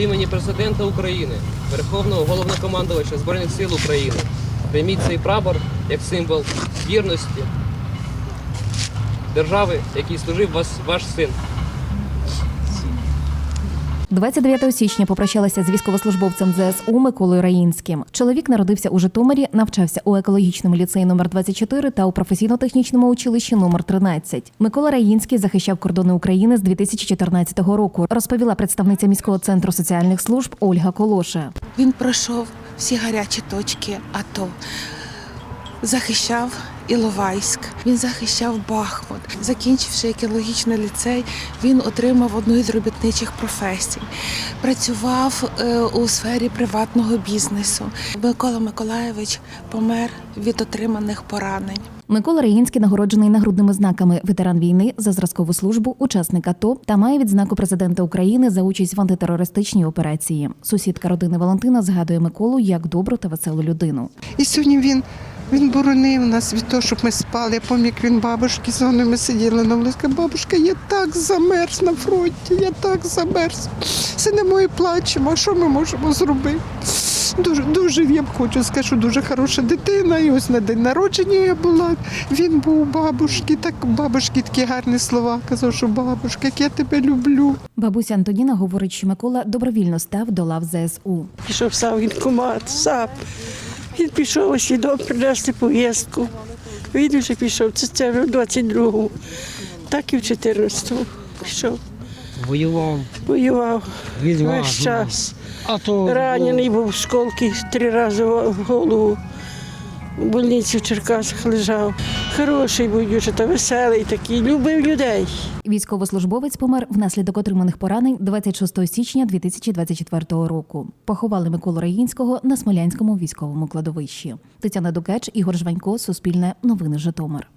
імені президента України, Верховного головнокомандувача Збройних сил України, прийміть цей прапор як символ вірності держави, якій служив вас ваш син. 29 січня попрощалася з військовослужбовцем ЗСУ Миколою Раїнським. Чоловік народився у Житомирі, навчався у екологічному ліцеї номер 24 та у професійно-технічному училищі номер 13. Микола Раїнський захищав кордони України з 2014 року, розповіла представниця міського центру соціальних служб Ольга Колоша. Він пройшов всі гарячі точки АТО. Захищав Іловайськ, він захищав Бахмут. Закінчивши екологічний ліцей, він отримав одну із робітничих професій. Працював е, у сфері приватного бізнесу. Микола Миколаєвич помер від отриманих поранень. Микола Раїнський нагороджений нагрудними знаками ветеран війни за зразкову службу, учасник АТО та має відзнаку президента України за участь в антитерористичній операції. Сусідка родини Валентина згадує Миколу як добру та веселу людину. І сьогодні він, він боронив нас від того, щоб ми спали. Я пам'ятаю, як він бабушки з ми сиділи на вулиці. Бабушка, я так замерз на фронті, я так замерз. Сидимо і плачемо. А що ми можемо зробити? Дуже, дуже я б хочу сказати, що дуже хороша дитина. І ось на день народження я була. Він був у бабушки, так бабушки такі гарні слова казав, що бабушка, як я тебе люблю. Бабуся Антоніна говорить, що Микола добровільно став до лав ЗСУ. Пішов сам воєнкомат, САП. Він пішов ось до принесли повістку. Він вже пішов, це, це вже в 22-му, так і в 14-му пішов. Воював Воював від вас. весь час. А то Ранений був в школки три рази в голову. У больниці в Черкасах лежав. Хороший був та веселий такий, любив людей. Військовослужбовець помер внаслідок отриманих поранень 26 січня 2024 року. Поховали Миколу Раїнського на Смолянському військовому кладовищі. Тетяна Дукеч, Ігор Жванько, Суспільне, Новини Житомир.